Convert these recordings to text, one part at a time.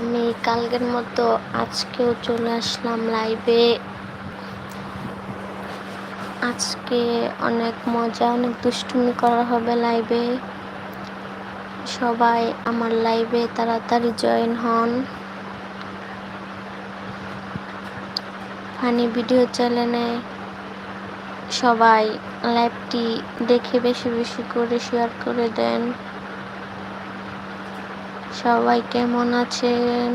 আমি কালকের মতো আজকেও চলে আসলাম লাইভে আজকে অনেক মজা, অনেক দুষ্টুমি করা হবে লাইভে সবাই আমার লাইভে তাড়াতাড়ি জয়েন হন। ফানি ভিডিও চ্যানেলে সবাই লাইভটি দেখে বেশি বেশি করে শেয়ার করে দেন। সবাই কেমন আছেন?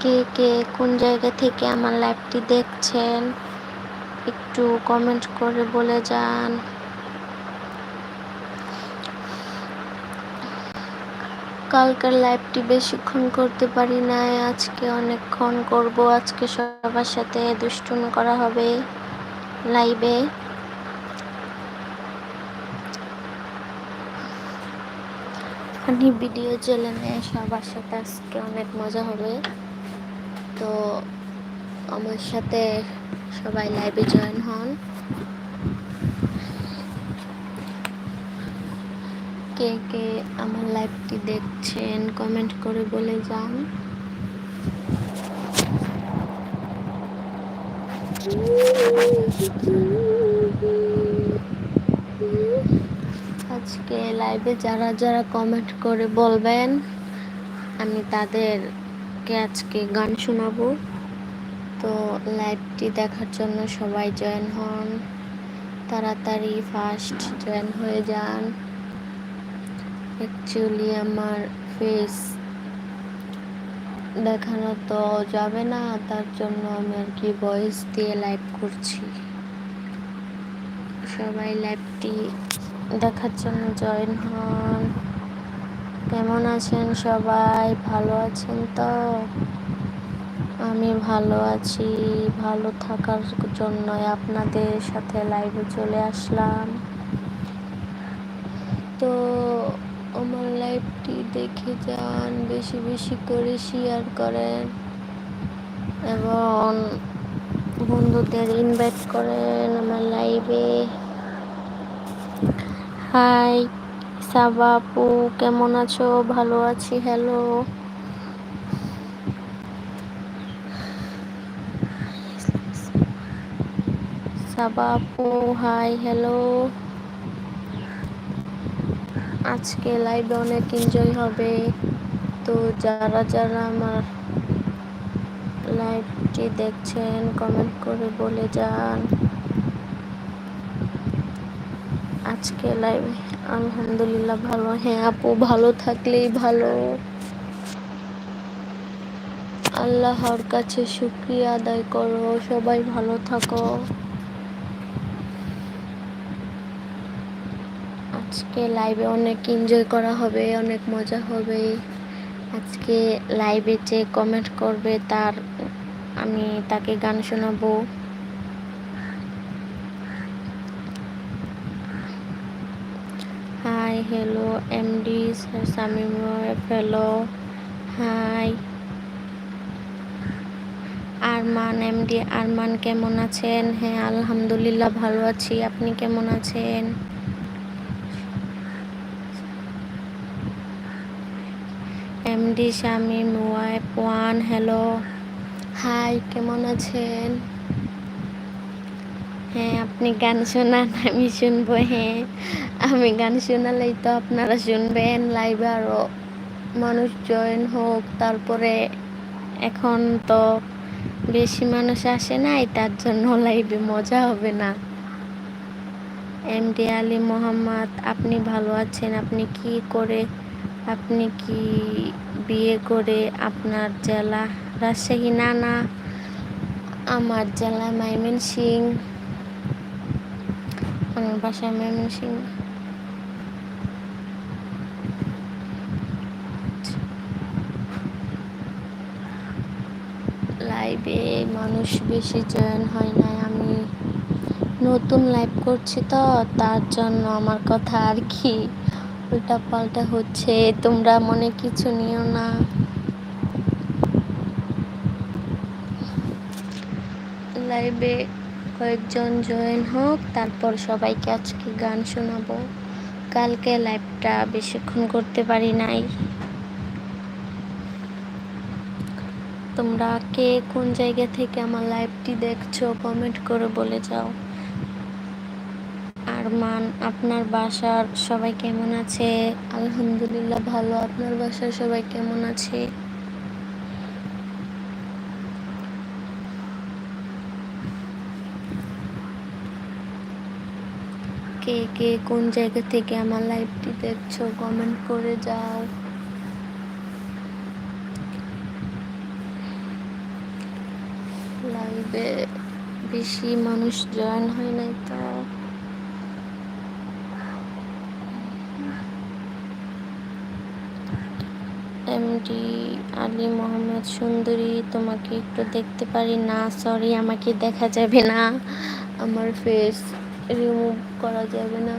কে কে কোন জায়গা থেকে আমার লাইভটি দেখছেন? একটু কমেন্ট করে বলে যান। কালকের লাইভটি বেশিক্ষণ করতে পারি নাই। আজকে অনেকক্ষণ করব। আজকে সবার সাথে দুষ্টুন করা হবে লাইভে ফানি ভিডিও চ্যানেলে সবার সাথে আজকে অনেক মজা হবে। তো আমার সাথে সবাই লাইভে জয়েন হন। কে কে আমার লাইভটি দেখছেন কমেন্ট করে বলে যান। আজকে লাইভে যারা যারা কমেন্ট করে বলবেন, আমি তাদেরকে আজকে গান শোনাবো। তো লাইভটি দেখার জন্য সবাই জয়েন হন। তাড়াতাড়ি ফার্স্ট জয়েন হয়ে যান। অ্যাকচুয়ালি আমার ফেস দেখানো তো যাবে না, তার জন্য আমি আর কি ভয়েস দিয়ে লাইভ করছি। সবাই লাইভটি দেখার জন্য জয়েন হন। কেমন আছেন সবাই? ভালো আছেন তো? আমি ভালো আছি। ভালো থাকার জন্য আপনাদের সাথে লাইভে চলে আসলাম। তো আমার লাইভটি দেখে যান, বেশি বেশি করে শেয়ার করেন এবং বন্ধুদের ইনভাইট করেন আমার লাইভে হাই সাবা আপু কেমন আছো? ভালো আছি হ্যালো সাবা আপু হাই হ্যালো আজকে লাইভে অনেক এনজয় হবে। তো যারা যারা আমার লাইভটি দেখছেন কমেন্ট করে বলে যান। আজকে লাইভে আলহামদুলিল্লাহ ভালো। হ্যাঁ আপু ভালো থাকলেই ভালো। আল্লাহর কাছে শুক্রিয়া আদায় করো। সবাই ভালো থাকো। আজকে লাইভে অনেক এনজয় করা হবে, অনেক মজা হবে। আজকে লাইভে যে কমেন্ট করবে তার, আমি তাকে গান শোনাবো। Hi hello MD Samim hello hi Arman MD Arman কেমন আছেন? হ্যাঁ আলহামদুলিল্লাহ ভালো আছি। আপনি কেমন আছেন? MD Shamim wife one hello hi কেমন আছেন? হ্যাঁ আপনি গান শোনান, আমি শুনব হ্যাঁ। আমি গান শোনালেই তো আপনারা শুনবেন, লাইভে আরও মানুষ জয়েন হোক। তারপরে এখন তো বেশি মানুষ আসে নাই, তার জন্য লাইভে মজা হবে না। এমডি আলী মোহাম্মদ, আপনি ভালো আছেন? আপনি কি করে, আপনি কি বিয়ে করে আপনার জেলা রাজশাহী? না না, আমার জেলা মাইমেন সিং আমার বাসা মাইমেন সিং লাইভে মানুষ বেশি জয়েন হয় নাই। আমি নতুন লাইভ করছি তো, তার জন্য আমার কথা আর কি উল্টা পাল্টা হচ্ছে, তোমরা মনে কিছু নিও না। লাইভে কয়েকজন জয়েন হোক, তারপর সবাইকে আজকে গান শোনাবো। কালকে লাইভটা বেশিক্ষণ করতে পারি নাই। তোমরা কে কোন জায়গা থেকে আমার লাইভটি দেখছ, কমেন্ট করে বলে যাও। আর মান আপনার বাসার সবাই কেমন আছে? আলহামদুলিল্লাহ ভালো। আপনার বাসার সবাই কেমন আছে? কে কে কোন জায়গা থেকে আমার লাইভটি দেখছ কমেন্ট করে যাও। লাইভে বেশি মানুষ জয়েন হয় নাই তো। এমডি আলী মোহাম্মদ সুন্দরী, তোমাকে একটু দেখতে পারি? না সরি আমাকে দেখা যাবে না। আমার ফেস রিমুভ করা যাবে না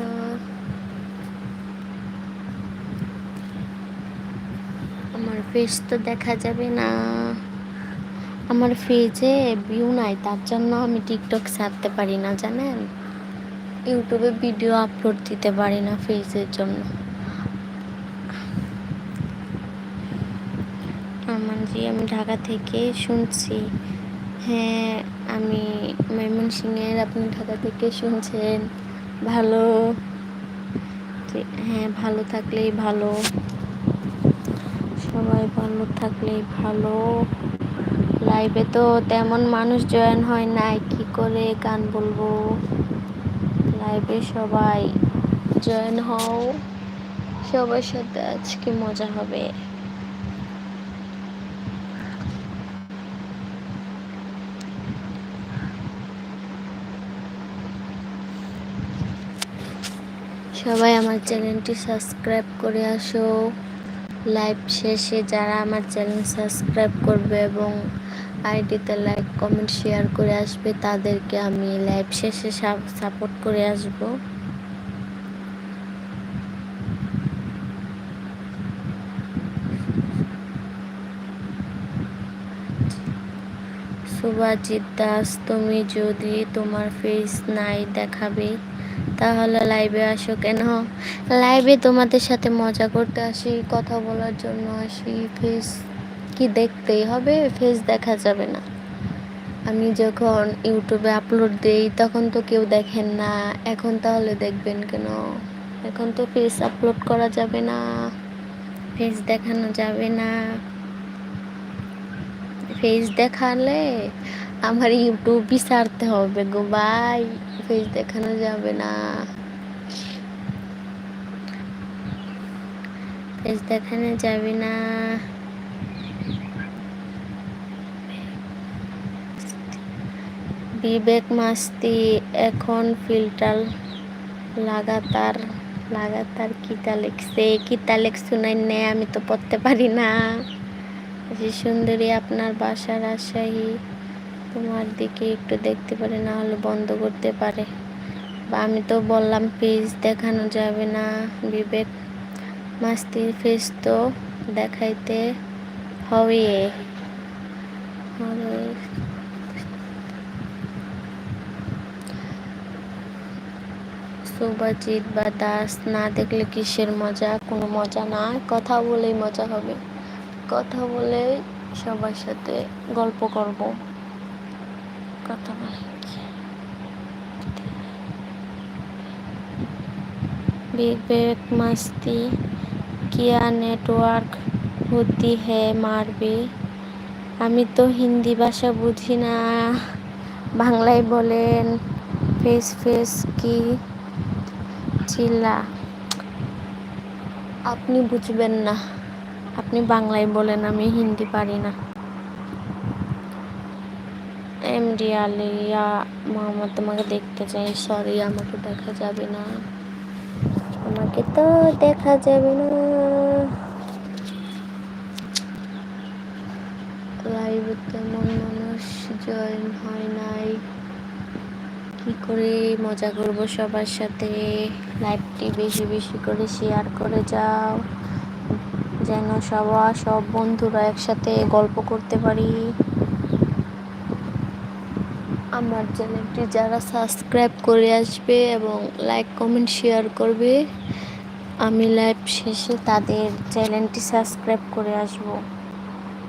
আমার ফেস তো দেখা যাবে না। আমার ফেজে ভিউ নাই, তার জন্য আমি টিকটক ছাড়তে পারি না, জানেন? ইউটিউবে ভিডিও আপলোড দিতে পারি না ফেজের জন্য। আমার জি, আমি ঢাকা থেকে শুনছি। হ্যাঁ আমি ময়মনসিংহের আপনি ঢাকা থেকে শুনছেন। ভালো। হ্যাঁ ভালো থাকলেই ভালো। সবাই ভালো থাকলেই ভালো। লাইভে তো তেমন মানুষ জয়েন হয় নাই, কি করে গান বলব? লাইভে সবাই জয়েন হও। সবার সাথে আজকে মজা হবে। সবাই আমার চ্যানেলটি সাবস্ক্রাইব করে আসো। লাইভ শেষে যারা আমার চ্যানেল সাবস্ক্রাইব করবে এবং আইডিতে লাইক, কমেন্ট, শেয়ার করে আসবে, তাদেরকে আমি লাইভ শেষে সাপোর্ট করে আসব। সুভাজিৎ দাস, তুমি যদি তোমার ফেস নাই দেখাবে তাহলে লাইভে আসো কেন? লাইভে তোমাদের সাথে মজা করতে আসি, কথা বলার জন্য আসি ফেস কি দেখতেই হবে ফেস দেখা যাবে না। আমি যখন ইউটিউবে আপলোড দিই, তখন তো কেউ দেখেন না। এখন তাহলে দেখবেন কেন? এখন তো ফেস আপলোড করা যাবে না ফেস দেখানো যাবে না। ফেস দেখালে আমার ইউটিউবই ছাড়তে হবে গো ভাই ফেস দেখানো যাবে না। ফেস দেখানো যাবে না। বিবেক মাস্তি, এখন ফিল্টার লাগাতার লাগাতার কিতা লিখছে, কিতা লিখছু নাই আমি তো পড়তে পারি না। সুন্দরী আপনার বাসা রাজশাহী তোমার দিকে একটু দেখতে পারে, না হলে বন্ধ করতে পারে। বা আমি তো বললাম ফেস দেখানো যাবে না, বিবেক। মাস্তির ফেস তো দেখাইতে হবে হবে। বা দাস না দেখলে কিসের মজা? কোনো মজা না, কথা বলেই মজা হবে। কথা বলে সবার সাথে গল্প করব। প্রথমে বিগ বেগ মস্তি, কিয়া নেটওয়ার্ক হতি হে, মারবে। আমি তো হিন্দি ভাষা বুঝি না। বাংলায় বলেন, ফেস ফেস, কি? চিল্লা। আপনি বুঝবেন না। আপনি বাংলায় বলেন, আমি হিন্দি পারি না। এমডি আলিয়া মোহাম্মদ তোমাকে দেখতে চাই। সরি আমাকে দেখা যাবে না। আমাকে তো দেখা যাবে না। লাইভে তেমন মানুষ জয়েন হয় নাই। কি করে মজা করব সবার সাথে? লাইভটি বেশি বেশি করে শেয়ার করে যাও। যেন সবার সব বন্ধুরা একসাথে গল্প করতে পারি। আমার চ্যানেলটি যারা সাবস্ক্রাইব করে আসবে এবং লাইক, কমেন্ট, শেয়ার করবে, আমি লাইভ শেষে তাদের চ্যানেলটি সাবস্ক্রাইব করে আসব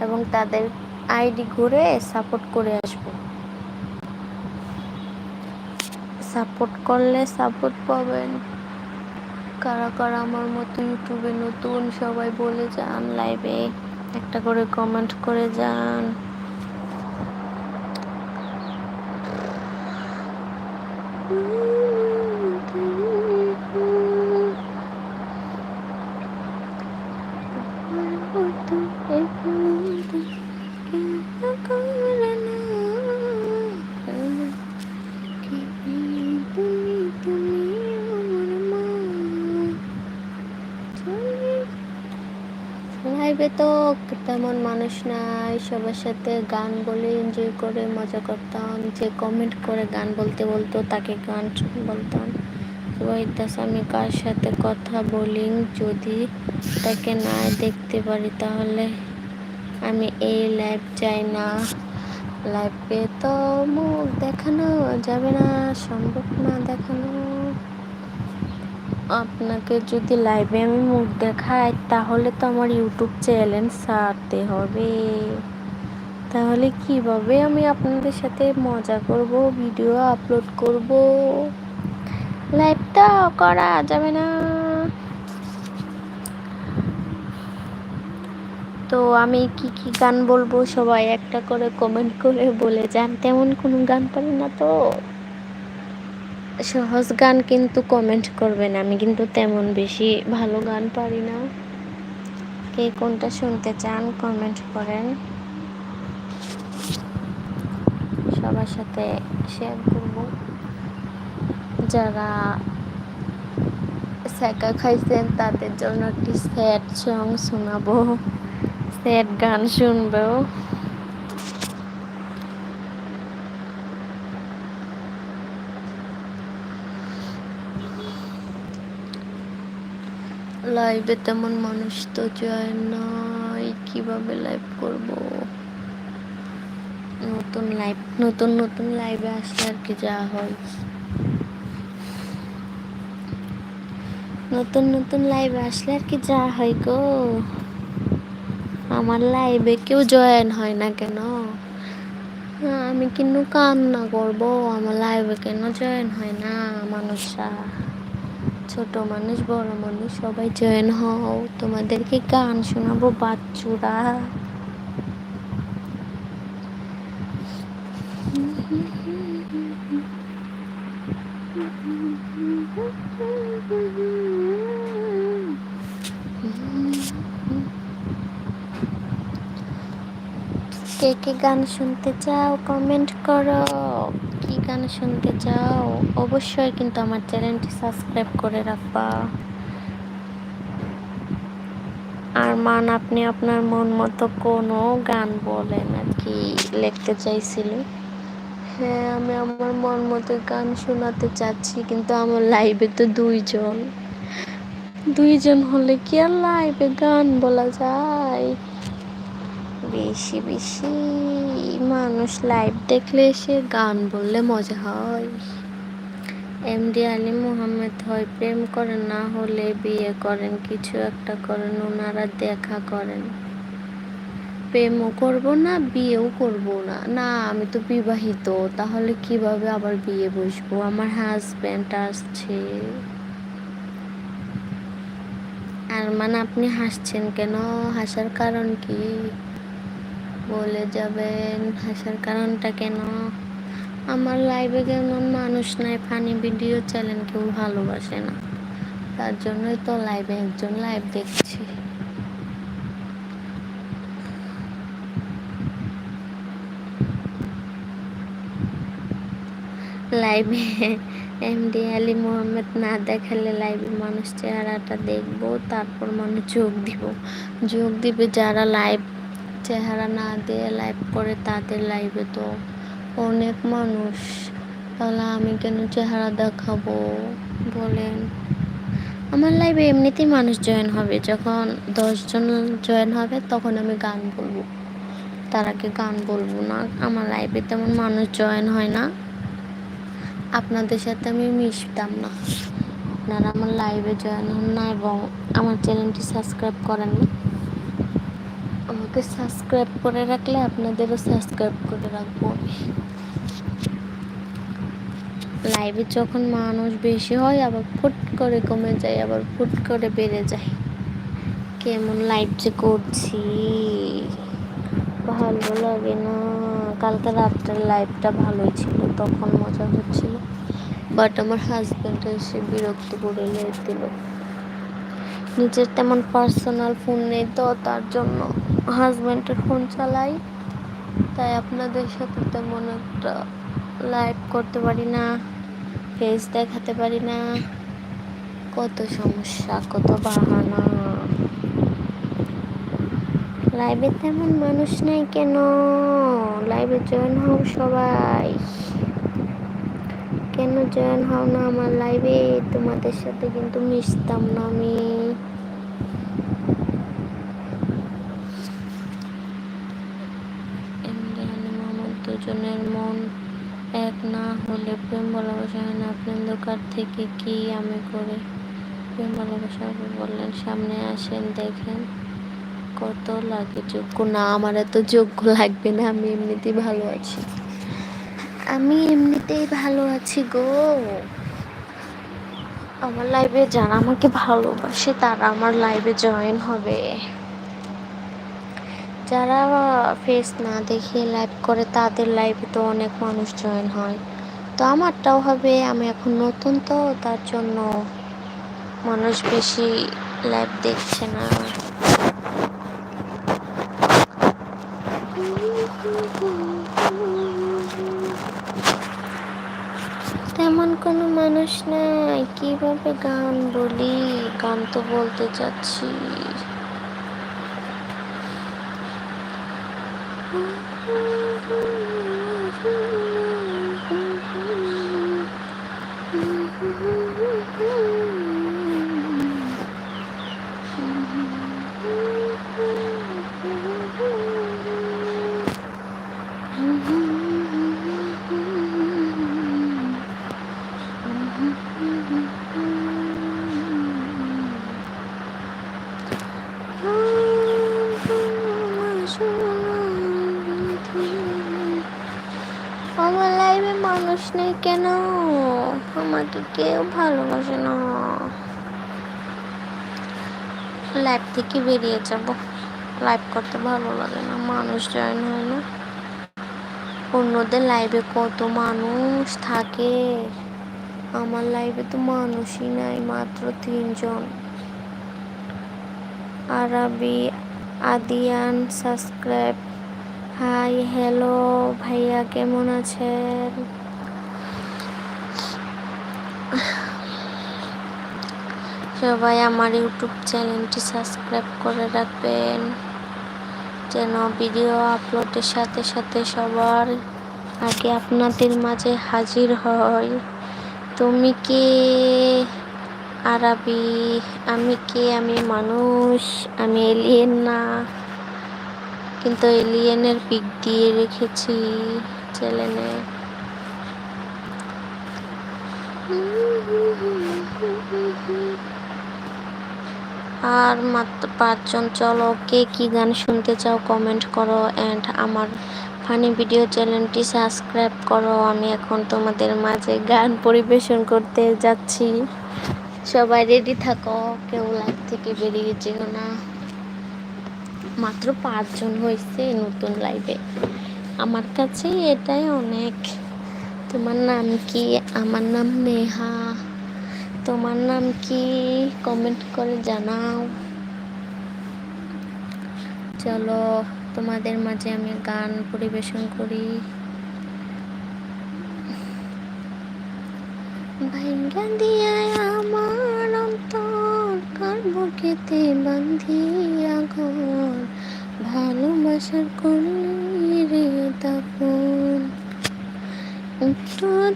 এবং তাদের আইডি ঘুরে সাপোর্ট করে আসব। সাপোর্ট করলে সাপোর্ট পাবেন। কারা কারা আমার মতো ইউটিউবে নতুন সবাই বলে যান, লাইভে একটা করে কমেন্ট করে যান। লাইভে তো তেমন মানুষ নাই সবার সাথে গান বলে এনজয় করে, মজা করতাম। যে কমেন্ট করে গান বলতে বলতো, তাকে গান বলতাম। ওয়াইদাস আমি কার সাথে কথা বলি, যদি তাকে না দেখতে পারি তাহলে আমি এই লাইভ চাই না। লাইভে তো মুখ দেখানো যাবে না, সম্ভব না দেখানো। আপনাকে যদি লাইভে আমি মুখ দেখাই, তাহলে তো আমার ইউটিউব চ্যানেল সারতে হবে। তাহলে কীভাবে আমি আপনাদের সাথে মজা করব ভিডিও আপলোড করব? লাইভটা করা যাবে না। তো আমি কি কি গান বলব সবাই একটা করে কমেন্ট করে বলে যান। তেমন কোনো গান পারি না তো? সহজ গান কিন্তু কমেন্ট করবেন। আমি কিন্তু তেমন বেশি ভালো গান পারি না। কে কোনটা শুনতে চান কমেন্ট করেন। সবার সাথে শেয়ার করব। যারা সেকা খাইছেন, তাদের জন্য একটি স্যাড সং শোনাবো। স্যাড গান শুনব। লাইভে তেমন মানুষ তো যায় নাই, কীভাবে লাইভ করব? নতুন লাইভ নতুন নতুন লাইভে আসলে আর কি যা হয়। নতুন নতুন লাইভে আসলে আর কি যা হয় গো। আমার লাইভে কেউ জয়েন হয় না কেন? আমি কিন্তু কান্না করব। আমার লাইভে কেন জয়েন হয় না মানুষরা? ছোট মানুষ বড় মানুষ সবাই জয়েন হও। তোমাদেরকে গান শোনাবো বাচ্চুরা। কে কে গান শুনতে চাও কমেন্ট করো। কি গান শুনতে চাও, অবশ্যই কিন্তু আমার চ্যানেলটি সাবস্ক্রাইব করে রাখবা। আর মান, আপনি আপনার মন মতো কোনো গান বলেন আর কি, লিখতে চাইছিল। হ্যাঁ আমি আমার মন মতো গান শোনাতে চাচ্ছি, কিন্তু আমার লাইভে তো দুইজন। দুইজন হলে কি আর লাইভে গান বলা যায়? বেশি বেশি মানুষ লাইভ দেখলে সে গান বললে মজা হয়। এমডি আলী মোহাম্মদ হয়, প্রেম করেন, না হলে বিয়ে করেন, কিছু একটা করেন ওনারা দেখা করেন। প্রেমও করব না, বিয়েও করব না। না, আমি তো বিবাহিত, তাহলে কীভাবে আবার বিয়ে বসবো? আমার হাজব্যান্ড আসছে। আর মানে আপনি হাসছেন কেন? হাসার কারণ কি? বলে যাবেন। হাসার কারণটা কেন? আমার লাইভে কেমন মানুষ নাই ফানি ভিডিও চ্যানেল কেউ ভালোবাসে না? তার জন্যই তো লাইভে একজন লাইভ দেখছি। লাইভে এমডি আলী মোহাম্মদ না দেখালে লাইভে মানুষ চেহারাটা দেখব, তারপর মানুষ যোগ দিব। যোগ দিবে যারা লাইভ চেহারা না দিয়ে লাইভ করে তাদের লাইভে তো অনেক মানুষ। তাহলে আমি কেন চেহারা দেখাবো? বলেন। আমার লাইভে এমনিতেই মানুষ জয়েন হবে। যখন দশজন জয়েন হবে, তখন আমি গান বলব। তার আগে গান বলব না। আমার লাইভে তেমন মানুষ জয়েন হয় না। আপনাদের সাথে আমি মিশতাম না। আপনারা আমার লাইভে জয়েন হন না এবং আমার চ্যানেলটি সাবস্ক্রাইব করেন না আমাকে সাবস্ক্রাইব করে রাখলে আপনাদেরও সাবস্ক্রাইব করে রাখব। লাইভে যখন মানুষ বেশি হয়, আবার ফুট করে কমে যায়, আবার ফুট করে বেড়ে যায়। কেমন লাইভ যে করছি? ভালো লাগে না। কালকে রাত্রের লাইভটা ভালোই ছিল, তখন মজা হচ্ছিল। বাট আমার হাজব্যান্ড এসে বিরক্ত করে দিল। নিজের তেমন পার্সোনাল ফোন নেই তো, তার জন্য হাজব্যান্ডের ফোন চালাই, তাই আপনাদের সাথে তেমন একটা লাইভ করতে পারি না ফেস দেখাতে পারি না। কত সমস্যা, কত বাহানা। লাইভে তেমন মানুষ নেই কেন? লাইভে জয়েন হও সবাই। কেন জয়েন হও না আমার লাইভে তোমাদের সাথে কিন্তু মিশতাম না আমি ইমরান মোহাম্মদ দুজনের মন এক না হলে প্রেম ভালোবাসা হয় না। প্রেম দোকান থেকে কি আমি করে? প্রেম ভালোবাসা বললেন, সামনে আসেন, দেখেন কত লাগে যোগ্য। না, আমার এত যোগ্য লাগবে না, আমি এমনিতেই ভালো আছি। আমি এমনিতেই ভালো আছি গো। আমার লাইভে যারা আমাকে ভালোবাসে, তারা আমার লাইভে জয়েন হবে। যারা ফেস না দেখে লাইভ করে, তাদের লাইভে তো অনেক মানুষ জয়েন হয়। তো আমারটাও হবে, আমি এখন নতুন তো, তার জন্য মানুষ বেশি লাইভ দেখছে না। তেমন কোনো মানুষ নাই, কীভাবে গান বলি? গান তো বলতে চাচ্ছি। নেই কেন? আমাকে কেউ ভালোবাসে না। লাইফ থেকে বেরিয়ে যাব। লাইভ করতে ভালো লাগে না, মানুষ জয়েন হয় না। অন্যদের লাইভে কত মানুষ থাকে? আমার লাইভে তো মানুষই নাই, মাত্র তিনজন। আরবি, আদিয়ান সাবস্ক্রাইব হাই হ্যালো ভাইয়া কেমন আছেন? সবাই আমার ইউটিউব চ্যানেলটি সাবস্ক্রাইব করে রাখবেন, যেন ভিডিও আপলোডের সাথে সাথে সবার আগে আপনাদের মাঝে হাজির হয় তুমি কে? আরবি? আমি কে? আমি মানুষ? আমি এলিয়েন না? কিন্তু এলিয়েনের পিক দিয়ে রেখেছি চ্যানেলে। আর মাত্র পাঁচজন, চলো কে কি গান শুনতে চাও কমেন্ট করো অ্যান্ড আমার ফানি ভিডিও চ্যানেলটি সাবস্ক্রাইব করো। আমি এখন তোমাদের মাঝে গান পরিবেশন করতে যাচ্ছি। সবাই রেডি থাকো, কেউ লাইভ থেকে বেরিয়ে যেও না। মাত্র পাঁচজন হয়েছে নতুন লাইভে আমার কাছে এটাই অনেক। তোমার নাম কি? আমার নাম নেহা। তোমার নাম কি? কমেন্ট করে জানাও। চলো, তোমাদের মাঝে আমি গান পরিবেশন করি। ভাইঙ্গা দিয়া আমার অন্তর কার বুকেতে বান্ধিয়া ঘর। ভালোবাসার করলি রে তখন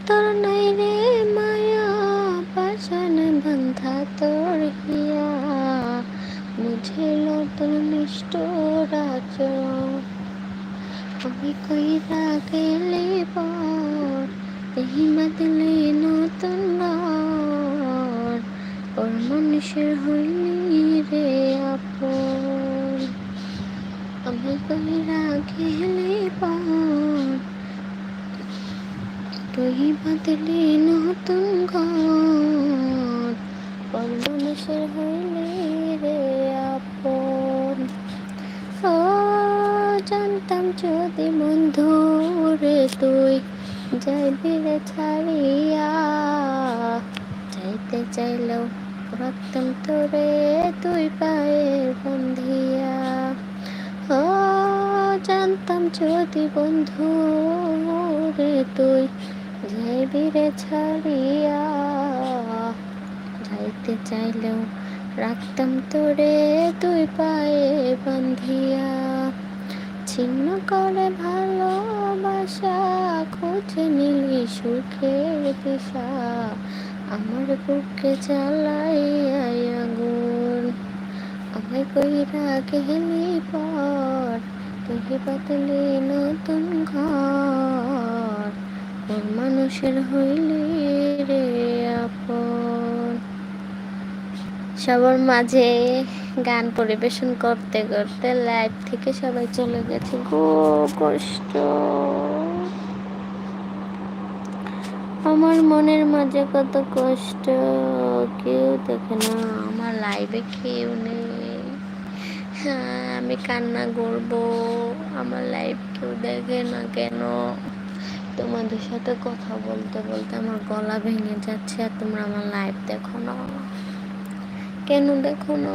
তোর নাই রে নিষ্ঠুর আচরণ আমি কইরা গেলে পর এই বদলে নতুন ঘর মানুষের হইলি রে আপন। আমি কইরা গেলে পর তুই বাদলি নতুন ঘর পর মানুষের হইলি রে জানতাম যদি বন্ধু রে তুই যাইবি রে ছাড়িয়া, যাইতে চাইলেও রাখতাম তোরে তুই পায়ে বন্ধিয়া। ও, জানতাম, যদি বন্ধু রে তুই যাইবি রে ছাড়িয়া, যাইতে চাইলেও রাখতাম তোরে তুই পায়ে বান্ধিয়া। ছিন্ন করে ভালোবাসা, খুঁজে নিলি সুখের দিশা, আমার বুকে জ্বালাই আগুন। আমায় কইরা গেলি পর তুই পাতলি নতুন ঘর, কোন মানুষের হইলি রে আপন? সবার মাঝে গান পরিবেশন করতে করতে লাইভ থেকে সবাই চলে গেছে। গো কষ্ট। আমার মনের মাঝে কত কষ্ট। কেউ দেখে না, আমার লাইভে কেউ নেই। হ্যাঁ আমি কান্না করব। আমার লাইভ কেউ দেখে না কেন? তোমাদের সাথে কথা বলতে বলতে আমার গলা ভেঙে যাচ্ছে আর তোমরা আমার লাইভ দেখো না। কেন দেখো না?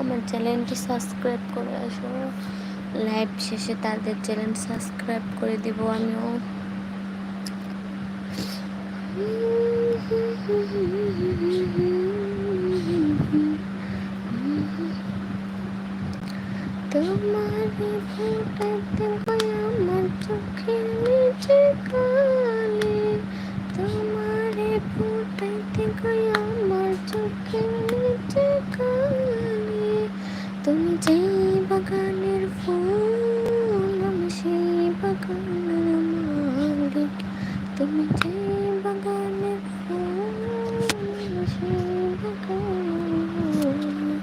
আমার চ্যানেলটি সাবস্ক্রাইব করে আসো। লাইভ শেষে তাদের চ্যানেল সাবস্ক্রাইব করে দিব আমিও। তোমার ফোটাতে আমার চোখের নিচে কালে। তোমার ফোটাতে আমার চোখের বাগানের ফুল, আমি সেই বাগানের মালিক। তুমি যে বাগানের ফুল সেই মালিক।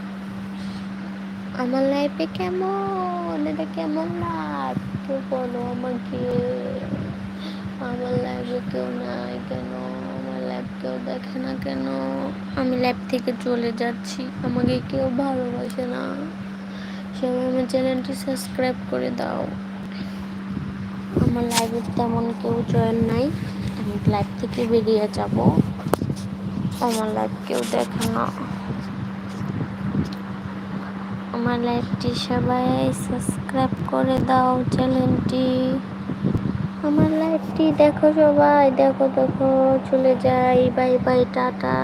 আমার লাইফে কেমন? এটা কেমন কেউ বলো আমাকে। আমার লাইফে কেউ নাই কেন? আমার লাইফ কেউ দেখে না কেন? আমি লাইফ থেকে চলে যাচ্ছি। আমাকে কেউ ভালোবাসে না। সবাই আমার চ্যানেলটি সাবস্ক্রাইব করে দাও। আমার লাইফে তেমন কেউ জয়েন নাই। আমি লাইফ থেকে বেরিয়ে যাব। আমার লাইফ কেউ দেখে না। আমার লাইভটি সবাই সাবস্ক্রাইব করে দাও চ্যানেলটি। আমার লাইভটি দেখো সবাই। দেখো দেখো, চলে যাই। Bye bye tata.